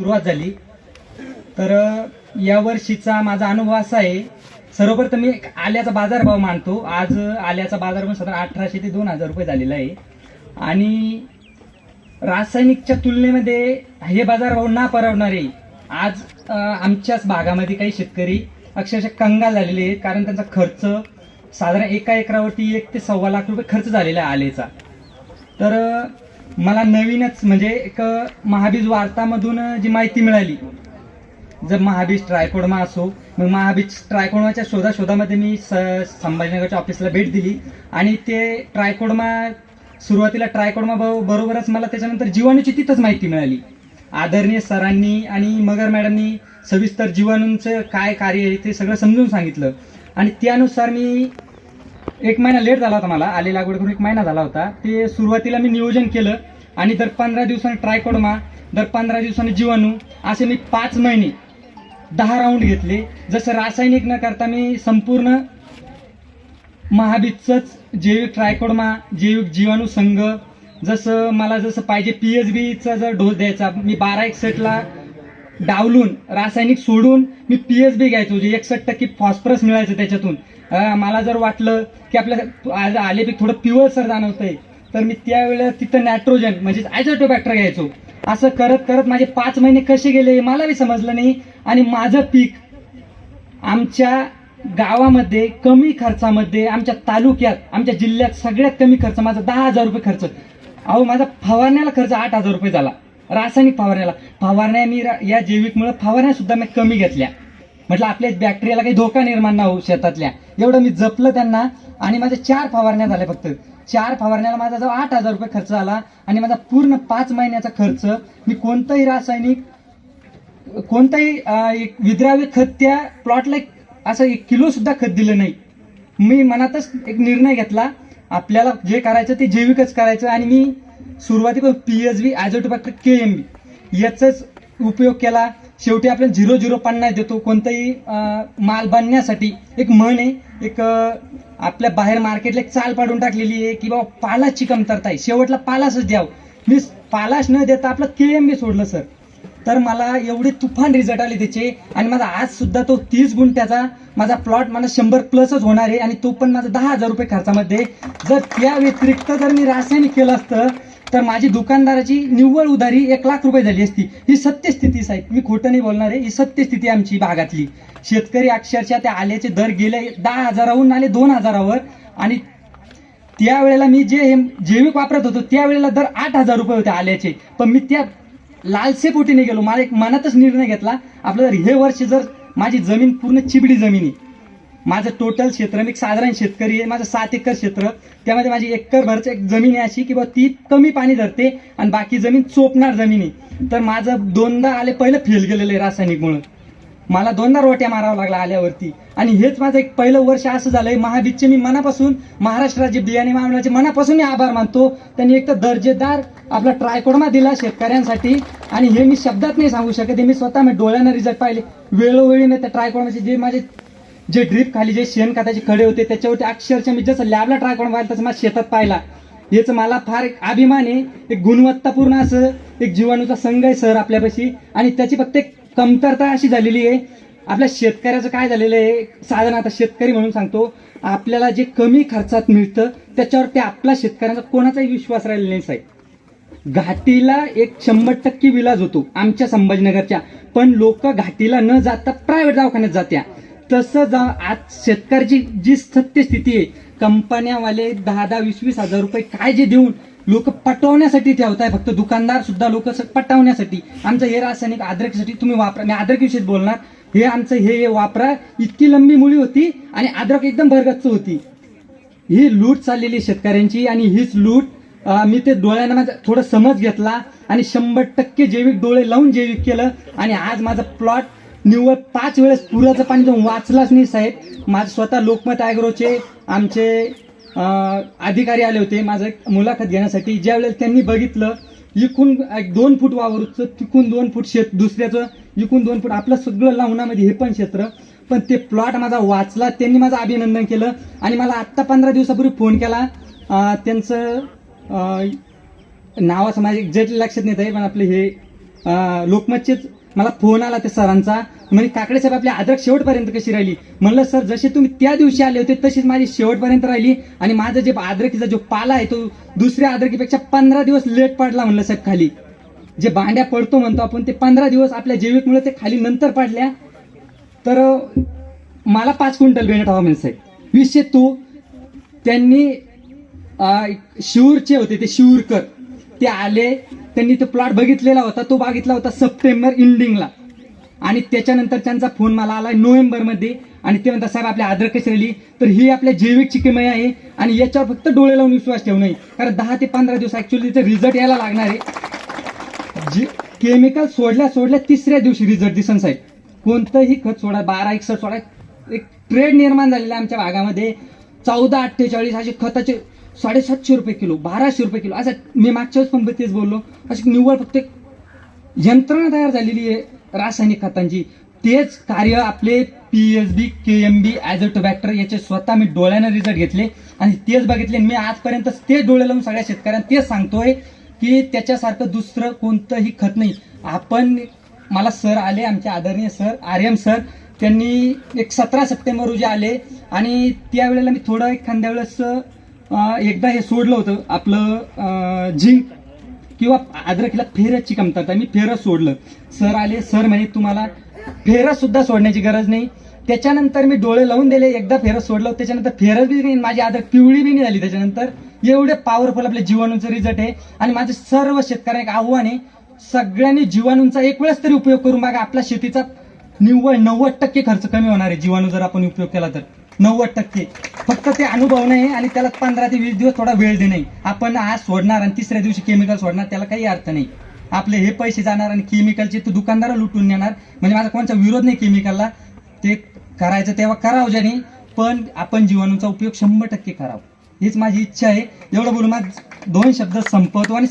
सुरुवात झाली. तर यावर्षीचा या वर्षीचा माझा अनुभव असा आहे सर्वप्रथम मी एक आल्याचा बाजारभाव मानतो. आज आल्याचा बाजारभाव साधारण अठराशे ते दोन हजार रुपये झालेला आहे. आणि रासायनिकच्या तुलनेमध्ये हे बाजारभाव ना परवडणारे आज आमच्याच भागामध्ये काही शेतकरी अक्षरशः कंगाल झालेले आहेत. कारण त्यांचा खर्च साधारण एका एकरावरती एक ते सव्वा लाख रुपये खर्च झालेला आहे आलेचा. तर मला नवीनच म्हणजे एक महाबीज वार्तामधून जी माहिती मिळाली. जर महाबीज ट्रायकोडमा असो मग महाबीज ट्रायकोडमाच्या शोधा शोधामध्ये मी स संभाजीनगरच्या ऑफिसला भेट दिली. आणि ते ट्रायकोडमा सुरुवातीला ट्रायकोडमा बरोबरच मला त्याच्यानंतर जीवाणूची तिथंच माहिती मिळाली. आदरणीय सरांनी आणि मगर मॅडमनी सविस्तर जीवाणूंचं काय कार्य आहे ते सगळं समजून सांगितलं. आणि त्यानुसार मी एक महिना लेट झाला होता मला आले लागवड करून एक महिना झाला होता. ते सुरुवातीला मी नियोजन केलं. आणि दर पंधरा दिवसांनी ट्रायकोडमा दर पंधरा दिवसांनी जीवाणू. असे मी पाच महिने दहा राऊंड घेतले. जसं रासायनिक न करता मी संपूर्ण महाबीजचंच जैविक ट्रायकोडमा जैविक जीवाणू संघ. जसं मला जसं पाहिजे पी एच बीचा जर डोस द्यायचा मी बारा एकसष्टला डावलून रासायनिक सोडून मी पी एच बी घ्यायचो. जे एकसष्ट टक्के फॉस्फरस मिळायचं त्याच्यातून. मला जर वाटलं की आपल्या आज आले बी थोडं पिवळसर जाणवतंय तर मी त्यावेळेला तिथं नायट्रोजन म्हणजे आयझोटोबॅक्टर घ्यायचो. असं करत करत माझे पाच महिने कसे गेले हे मला बी समजलं नाही आणि माझं पीक आमच्या गावामध्ये कमी खर्चामध्ये आमच्या तालुक्यात आमच्या जिल्ह्यात सगळ्यात कमी खर्च माझा दहा हजार रुपये खर्च. अहो माझा फवारण्याला खर्च आठ हजार रुपये झाला. रासायनिक फवारण्याला. फवारण्या मी या जैविकमुळे फवारण्या सुद्धा मी कमी घेतल्या. म्हटलं आपल्या बॅक्टेरियाला काही धोका निर्माण ना होऊ शेतातल्या एवढं मी जपलं त्यांना आणि माझ्या चार फवारण्या झाल्या फक्त. चार फवारण्याला माझा जवळ आठ हजार रुपये खर्च आला आणि माझा पूर्ण पाच महिन्याचा खर्च. मी कोणतंही रासायनिक कोणताही एक विद्राव्य खत त्या प्लॉटला एक- असं एक किलो सुद्धा खत दिलं नाही. मी मनातच एक निर्णय घेतला. आपल्याला जे करायचं ते जैविकच करायचं आणि मी सुरुवातीपासून P H B azotobacter K M B याचाच उपयोग केला. शेवटी आपण झिरो झिरो पन्नास देतो. कोणताही माल बांधण्यासाठी एक म्हण आहे. एक आपल्या बाहेर मार्केटला एक चाल पाडून टाकलेली आहे की बाबा पालाची कमतरता आहे. शेवटला पालासच द्यावं. मी पालाश न देता आपलं के एम बी सोडलं सर. तर मला एवढे तुफान रिझल्ट आले त्याचे आणि माझा आज सुद्धा तो तीस गुंठ्याचा माझा प्लॉट मला शंभर प्लसच होणार आहे आणि तो पण माझा दहा हजार रुपये खर्चामध्ये. जर त्या व्यतिरिक्त जर मी रासायनिक केलं असतं तर माझी दुकानदाराची निव्वळ उधारी एक लाख रुपये झाली असती. ही सत्यस्थिती साहेब. मी खोटं नाही बोलणार आहे. ही सत्यस्थिती आमची भागातली. शेतकरी अक्षरशः त्या आल्याचे दर गेले दहा हजाराहून आले दोन हजारावर. आणि त्यावेळेला मी जे जैविक वापरत होतो त्यावेळेला दर आठ हजार रुपये होते आल्याचे. पण मी त्या लालसेपोटीने गेलो. मला एक मनातच निर्णय घेतला. आपलं जर हे वर्ष जर माझी जमीन पूर्ण चिबडी जमीन. आहे माझं टोटल क्षेत्र मी एक साधारण शेतकरी आहे माझं सात एकर क्षेत्र. त्यामध्ये माझी एकर भरच एक जमीन आहे अशी की बा ती कमी पाणी धरते आणि बाकी जमीन चोपणार जमीन आहे. तर माझं दोनदा आले पहिलं फेल गेलेलं आहे रासायनिकमुळं मला दोनदा रोट्या मारावं लागला आल्यावरती. आणि हेच माझं एक पहिलं वर्ष असं झालंय महाबीजचे मी मनापासून महाराष्ट्र राज्य बियाणे महामंडळाचे मनापासून मी आभार मानतो. त्यांनी एक तर दर्जेदार आपला ट्रायकोडमा दिला शेतकऱ्यांसाठी. आणि हे मी शब्दात नाही सांगू शकत हे मी स्वतः मी डोळ्यानं रिझल्ट पाहिले. वेळोवेळी मी त्या ट्रायकोडमाचे जे माझे जे ड्रीप खाली जे शेणखताचे खडे होते त्याच्यावरती अक्षरशः मी जसं लॅबला ट्राय करून पाहिलं तसं माझ्या शेतात पाहिला. याचं मला फार एक अभिमान आहे एक गुणवत्तापूर्ण असं एक जीवाणूचा संघ आहे सर आपल्यापाशी. आणि त्याची फक्त एक कमतरता अशी झालेली आहे आपल्या शेतकऱ्याचं काय झालेलं आहे साधारण आता शेतकरी म्हणून सांगतो. आपल्याला जे कमी खर्चात मिळतं त्याच्यावर ते आपला शेतकऱ्यांचा कोणाचाही विश्वास राहिलेला नाही साहेब. घाटीला एक शंभर टक्के विलाज होतो आमच्या संभाजीनगरच्या. पण लोक घाटीला न जाता प्रायव्हेट दवाखान्यात जात्या. तसं जा आज शेतकऱ्याची जी सत्यस्थिती आहे कंपन्यावाले दहा दहा वीस वीस हजार रुपये काय जे देऊन लोक पटवण्यासाठी ठेवत आहे. फक्त दुकानदार सुद्धा लोक पटवण्यासाठी. आमचं हे रासायनिक अद्रकसाठी तुम्ही वापरा मी अद्रक विषयी बोलणार. हे आमचं हे हे वापरा इतकी लंबी मुळी होती आणि अद्रक एकदम भरगच्च होती. ही लूट चाललेली आहे शेतकऱ्यांची आणि हीच लूट मी ते डोळ्यानं माझा थोडं समज घेतला आणि शंभर टक्के जैविक डोळे लावून जैविक केलं आणि आज माझा प्लॉट निव्वळ पाच वेळेस पुराचं पाणी जाऊन वाचलाच नाही साहेब. माझं स्वतः लोकमत ॲग्रोचे आमचे अधिकारी आले होते. माझं एक मुलाखत घेण्यासाठी. ज्या वेळेला त्यांनी बघितलं इकून एक दोन फूट वावरूचं तिकून दोन फूट शेत दुसऱ्याचं इकून दोन फूट आपलं सगळं लावण्यामध्ये हे पण क्षेत्र. पण ते प्लॉट माझा वाचला. त्यांनी माझं अभिनंदन केलं. आणि मला आत्ता पंधरा दिवसापूर्वी फोन केला. त्यांचं नावाचं माझे एक्झॅक्टली लक्षात नाही आहे पण आपले हे लोकमतचेच मला फोन आला त्या सरांचा. म्हणजे काकडे साहेब आपली अद्रक शेवटपर्यंत कशी राहिली? म्हणलं सर जसे तुम्ही त्या दिवशी आले होते तशीच माझी शेवटपर्यंत राहिली. आणि माझं जे अद्रकीचा जो पाला आहे तो दुसऱ्या अद्रकीपेक्षा पंधरा दिवस लेट पडला म्हणलं साहेब खाली. जे भांड्या पडतो म्हणतो आपण ते पंधरा दिवस आपल्या जैविकमुळे ते खाली नंतर पडल्या. तर मला पाच क्विंटल बेनेट हवा म्हणजे साहेब. विषय तो. त्यांनी शिवूरचे होते ते शिवूरकर. ते आले. त्यांनी तो प्लॉट बघितलेला होता तो बघितला होता सप्टेंबर इंडिंगला आणि त्याच्यानंतर त्यांचा फोन मला आला नोव्हेंबरमध्ये आणि ते म्हणतात साहेब आपल्या आदर कशी राहिली तर ही आपल्या जैविक किमय आहे आणि याच्यावर फक्त डोळे लावून विश्वास ठेवू नये कारण दहा ते पंधरा दिवस ऍक्च्युअली त्याचा रिझल्ट यायला लागणार आहे. जे केमिकल सोडल्या सोडल्या तिसऱ्या दिवशी रिझल्ट दिसन साहेब. कोणतंही खत सोडा बारा एकसठ सोडा. एक ट्रेड निर्माण झालेला आहे आमच्या भागामध्ये. चौदा अठ्ठेचाळीस असे खताचे साडेसातशे रुपये किलो बाराशे रुपये किलो. असं मी मागच्या वेळेस पण तेच बोललो. अशी निव्वळ फक्त एक यंत्रणा तयार झालेली आहे रासायनिक खतांची. तेच कार्य आपले P H B K M B azotobacter याचे स्वतः मी डोळ्यानं रिझल्ट घेतले. आणि तेच बघितले मी आजपर्यंत तेच डोळे लावून सगळ्या शेतकऱ्यांना तेच सांगतोय की त्याच्यासारखं दुसरं कोणतंही खत नाही. आपण मला सर आले आमचे आदरणीय सर आर्यम सर त्यांनी एक सतरा सप्टेंबर रोजी आले. आणि त्यावेळेला मी थोडं एखाद्या वेळेस एकदा हे सोडलं होतं आपलं झिंक किंवा अद्रकीला फेरसची कमतरता मी फेरस सोडलं. सर आले सर म्हणे तुम्हाला फेरससुद्धा सोडण्याची गरज नाही. त्याच्यानंतर मी डोळे लावून दिले एकदा फेरस सोडलं त्याच्यानंतर फेरस बी नाही माझी आदर पिवळी बी नाही झाली. त्याच्यानंतर एवढे पॉवरफुल आपल्या जीवाणूचं रिझल्ट आहे. आणि माझे सर्व शेतकऱ्यांना एक आव्हान आहे सगळ्यांनी जीवाणूंचा एक वेळेस तरी उपयोग करून बघा आपल्या शेतीचा निव्वळ नव्वद टक्के खर्च कमी होणार आहे जीवाणू जर आपण उपयोग केला तर. नव्वद टक्के. फक्त ते अनुभव नाही आणि त्याला पंधरा ते वीस दिवस थोडा वेळ देणे आपण आज सोडणार आणि तिसऱ्या दिवशी केमिकल सोडणार त्याला काही अर्थ नाही. आपले हे पैसे जाणार आणि केमिकलचे तो दुकानदार लुटून नेणार. म्हणजे माझा कोणचा विरोध नाही केमिकलला ते करायचं तेव्हा करावं ज्याने पण आपण जीवाणूचा उपयोग शंभर टक्के करावा. हीच माझी इच्छा आहे. एवढं बोलून माझ दोन शब्द संपवतो आणि